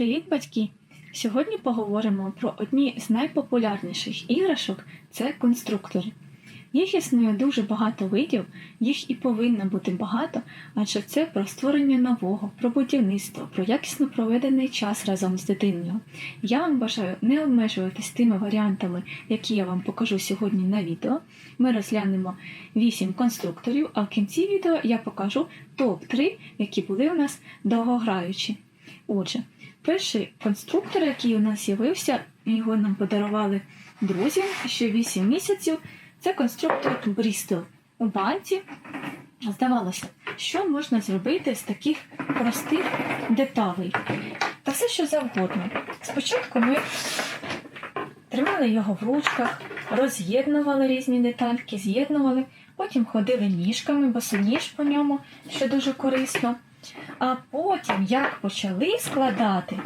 Привіт, батьки! Сьогодні поговоримо про одні з найпопулярніших іграшок це конструктори. Їх існує дуже багато видів, їх і повинно бути багато, адже це про створення нового, про будівництво, про якісно проведений час разом з дитиною. Я вам бажаю не обмежуватись тими варіантами, які я вам покажу сьогодні на відео. Ми розглянемо 8 конструкторів, а в кінці відео я покажу топ-3, які були у нас довгограючі. Отже, перший конструктор, який у нас з'явився, його нам подарували друзі ще 8 місяців. Це конструктор Брістол у банці. Здавалося, що можна зробити з таких простих деталей. Та все, що завгодно. Спочатку ми тримали його в ручках, роз'єднували різні детальки, з'єднували, потім ходили ніжками, босоніж по ньому, що дуже корисно. А потім, як почали складати,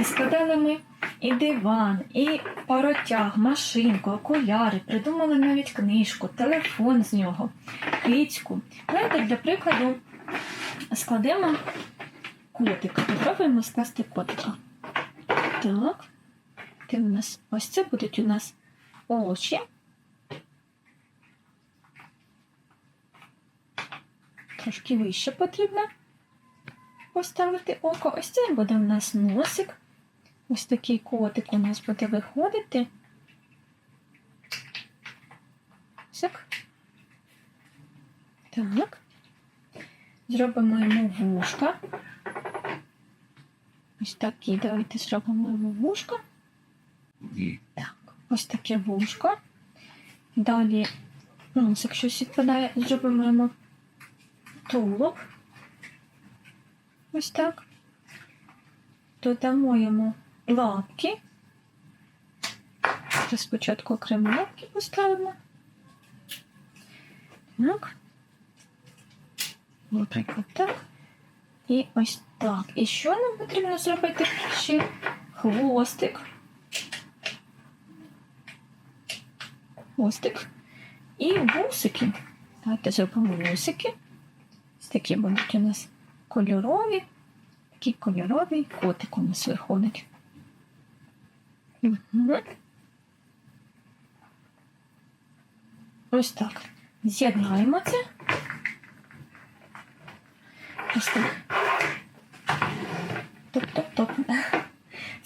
і складали ми і диван, і паротяг, машинку, окуляри, придумали навіть книжку, телефон з нього, кицьку. Давайте для прикладу складемо котика. Попробуємо скласти котика. Так. Ти у нас ось це будуть у нас очі. Трошки вище потрібно поставити око. Ось це буде у нас носик. Ось такий котик у нас буде виходити. Так. Так. Зробимо йому вушка. Ось такі. Давайте зробимо йому вушка. Так, ось таке вушко. Далі, носик щось відпадає, зробимо йому тулуб. Ось так. Додамо йому лапки. Спочатку окремо лапки поставимо. Так. Наприклад, так. І ось так. І що нам потрібно зробити? Ще хвостик. Хвостик. І вусики. Давайте зробимо вусики. Ось такі будуть у нас кольорові. Такий кольоровий котик у нас виходить. Ось так. З'єднаємо це. Ось так. Топ-топ-топ.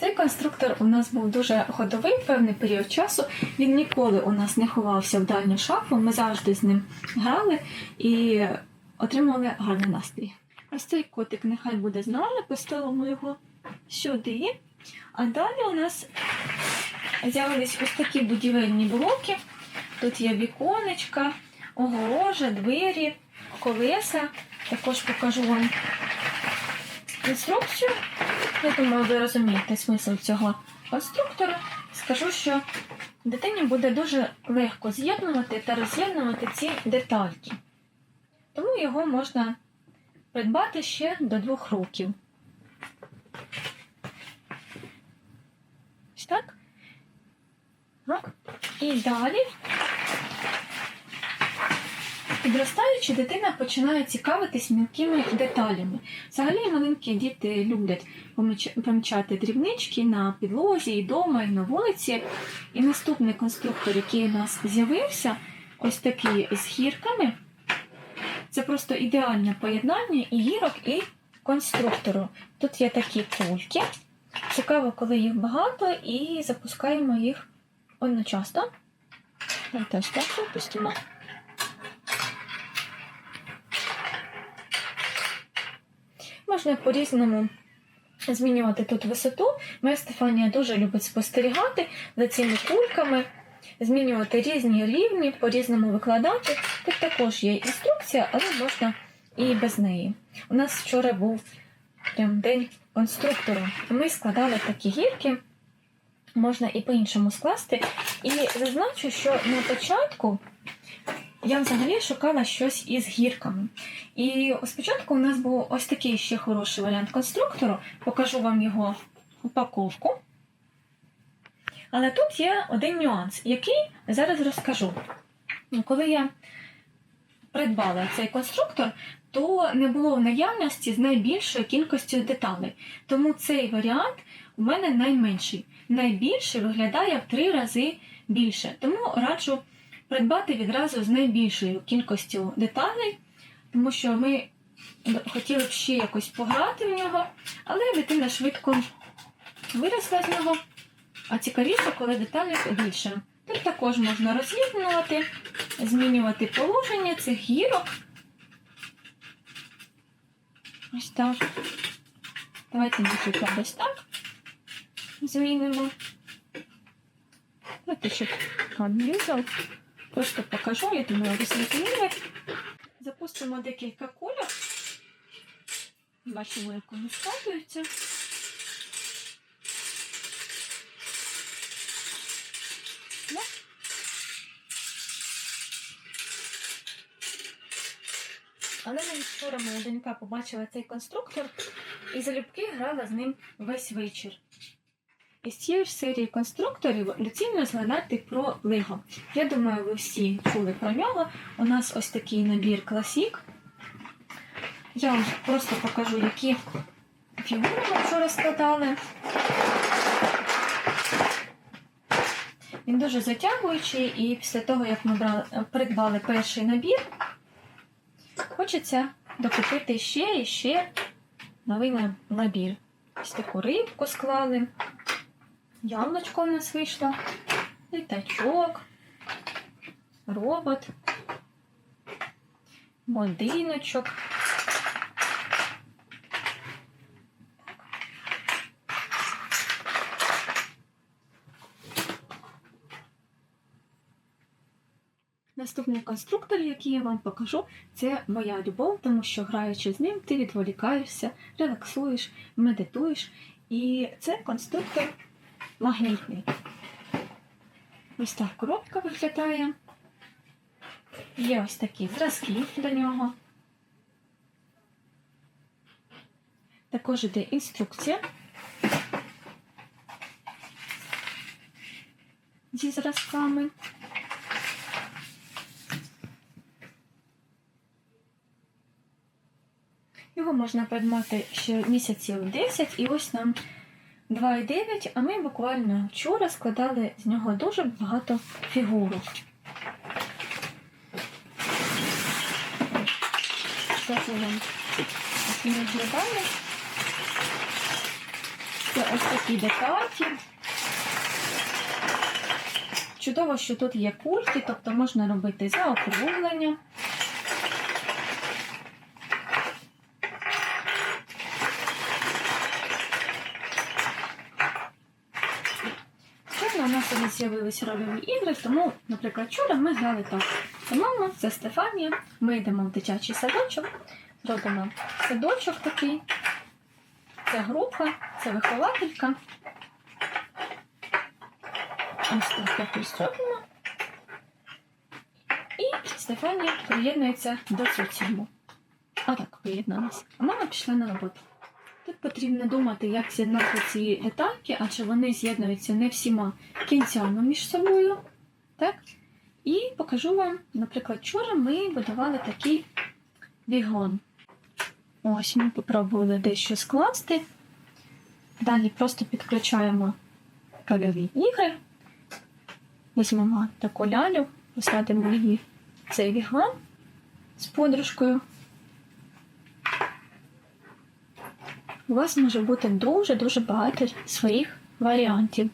Цей конструктор у нас був дуже ходовий певний період часу. Він ніколи у нас не ховався в дальню шафу. Ми завжди з ним грали і отримували гарний настрій. Ось цей котик нехай буде з нами, поставимо його сюди. А далі у нас з'явились ось такі будівельні блоки. Тут є віконечка, огорожа, двері, колеса. Також покажу вам інструкцію. Я думаю, ви розумієте смисл цього конструктора. Скажу, що дитині буде дуже легко з'єднувати та роз'єднувати ці детальки. Тому його можна придбати ще до двох років. Ось так. Так. І далі, підростаючи, дитина починає цікавитись мілкими деталями. Взагалі маленькі діти люблять поміч- помічати дрібнички на підлозі, і вдома, і на вулиці. І наступний конструктор, який у нас з'явився, ось такий з гірками. Це просто ідеальне поєднання і гірок, і конструктору. Тут є такі кульки. Цікаво, коли їх багато, і запускаємо їх одночасно. Давайте ось так випустимо. Можна по-різному змінювати тут висоту. Моя Стефанія дуже любить спостерігати за цими кульками, змінювати різні рівні, по-різному викладати. Тут також є інструкція, але можна і без неї. У нас вчора був прям день конструктору. Ми складали такі гірки, можна і по-іншому скласти. І зазначу, що на початку я взагалі шукала щось із гірками. І спочатку у нас був ось такий ще хороший варіант конструктору. Покажу вам його упаковку. Але тут є один нюанс, який зараз розкажу. Коли я придбала цей конструктор, то не було в наявності з найбільшою кількістю деталей. Тому цей варіант у мене найменший. Найбільший виглядає в три рази більше. Тому раджу придбати відразу з найбільшою кількістю деталей, тому що ми хотіли б ще якось пограти в нього, але дитина швидко виросла з нього. А цікавіше, коли деталей більше. Тут також можна роз'єднувати, змінювати положення цих гірок. Ось так. Давайте наприклад, ось так змінимо. Давайте щоб он. Просто покажу, я думаю, ви. Запустимо декілька кульок. Бачимо, як вони складуються. Але навіть вчора моя донька побачила цей конструктор і залюбки грала з ним весь вечір. Із цієї ж серії конструкторів доцільно згадати про Лего. Я думаю, ви всі чули про нього. У нас ось такий набір класік. Я вам просто покажу, які фігури ми вчора складали. Він дуже затягуючий, і після того, як ми брали, придбали перший набір, хочеться докупити ще і ще новий набір. Ось таку рибку склали. Яблучко в нас вийшло, літачок, робот, будиночок. Наступний конструктор, який я вам покажу, це моя любов, тому що граючи з ним, ти відволікаєшся, релаксуєш, медитуєш. І це конструктор магнітний. Ось так коробка виглядає. Є ось такі зразки до нього. Також йде інструкція зі зразками. Його можна придбати ще місяців 10 і ось нам 2,9, а ми буквально вчора складали з нього дуже багато фігурок. Покажу вам, як. Це ось такі декаті. Чудово, що тут є кульки, тобто можна робити заокруглення. Щойно у нас вже з'явилися рольові ігри, тому, наприклад, вчора ми грали так. Це мама, це Стефанія. Ми йдемо в дитячий садочок, робимо садочок такий. Це група, це вихователька. Ось так якось зробимо. І Стефанія приєднується до соціуму. Отак приєдналася. А мама пішла на роботу. Тут потрібно думати, як з'єднати ці детальки, адже вони з'єднуються не всіма кінцями між собою. Так? І покажу вам, наприклад, вчора ми будували такий вігон. Ось ми попробували дещо скласти. Далі просто підключаємо рольові ігри. Візьмемо таку лялю, посадимо її в цей вігон з подружкою. У вас може бути дуже-дуже багато своїх варіантів.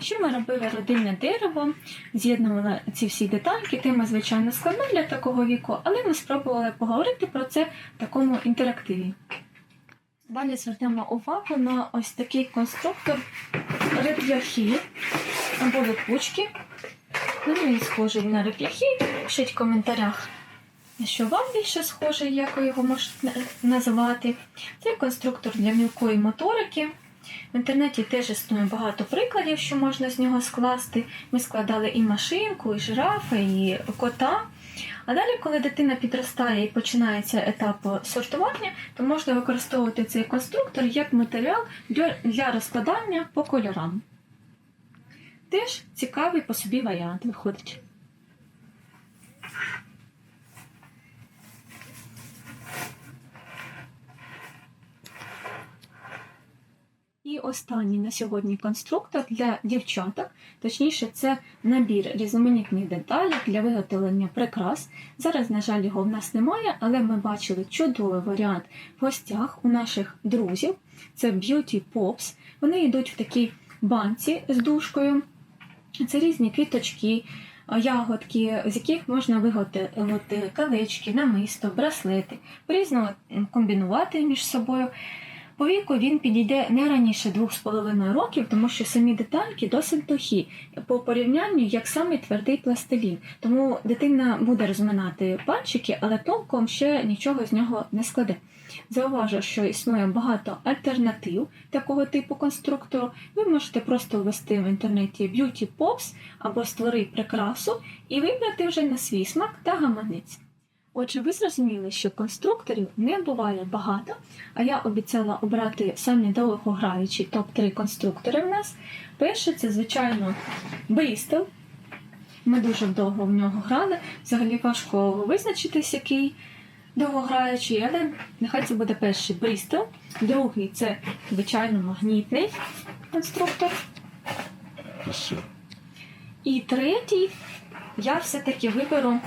Що ми робили родинне дерево, з'єднували ці всі детальки, тема, звичайно, складна для такого віку, але ми спробували поговорити про це в такому інтерактиві. Далі звернемо увагу на ось такий конструктор реп'яхи або липучки. Він схожий на реп'яхи. Пишіть в коментарях що вам більше схоже, як ви його можете назвати. Це конструктор для мілкої моторики. В інтернеті теж існує багато прикладів, що можна з нього скласти. Ми складали і машинку, і жирафа, і кота. А далі, коли дитина підростає і починається етап сортування, то можна використовувати цей конструктор як матеріал для розкладання по кольорам. Теж цікавий по собі варіант виходить. Останній на сьогодні конструктор для дівчаток, точніше, це набір різноманітних деталей для виготовлення прикрас. Зараз, на жаль, його в нас немає, але ми бачили чудовий варіант в гостях у наших друзів. Це Beauty Pops. Вони йдуть в такій банці з дужкою. Це різні квіточки, ягодки, з яких можна виготовити калички, намисто, браслети, по-різному комбінувати між собою. По віку він підійде не раніше 2,5 років, тому що самі детальки досить тухі по порівнянню як самий твердий пластилін. Тому дитина буде розминати пальчики, але толком ще нічого з нього не складе. Зауважу, що існує багато альтернатив такого типу конструктору. Ви можете просто ввести в інтернеті Beauty Pops або створи прикрасу і вибрати вже на свій смак та гаманець. Отже, ви зрозуміли, що конструкторів не буває багато, а я обіцяла обрати самі довгограючі топ-3 конструктори в нас. Перший це, звичайно, Bristol. Ми дуже довго в нього грали. Взагалі важко визначитись, який довгограючий, але нехай це буде перший Bristol. Другий це, звичайно, магнітний конструктор. І третій я все-таки виберу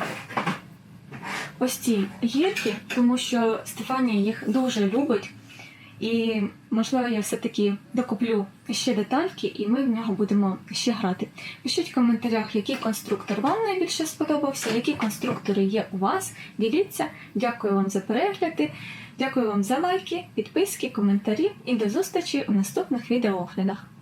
ось ці гірки, тому що Стефанія їх дуже любить. І, можливо, я все-таки докуплю ще детальки, і ми в нього будемо ще грати. Пишіть в коментарях, який конструктор вам найбільше сподобався, які конструктори є у вас. Діліться. Дякую вам за перегляди, дякую вам за лайки, підписки, коментарі і до зустрічі у наступних відеооглядах.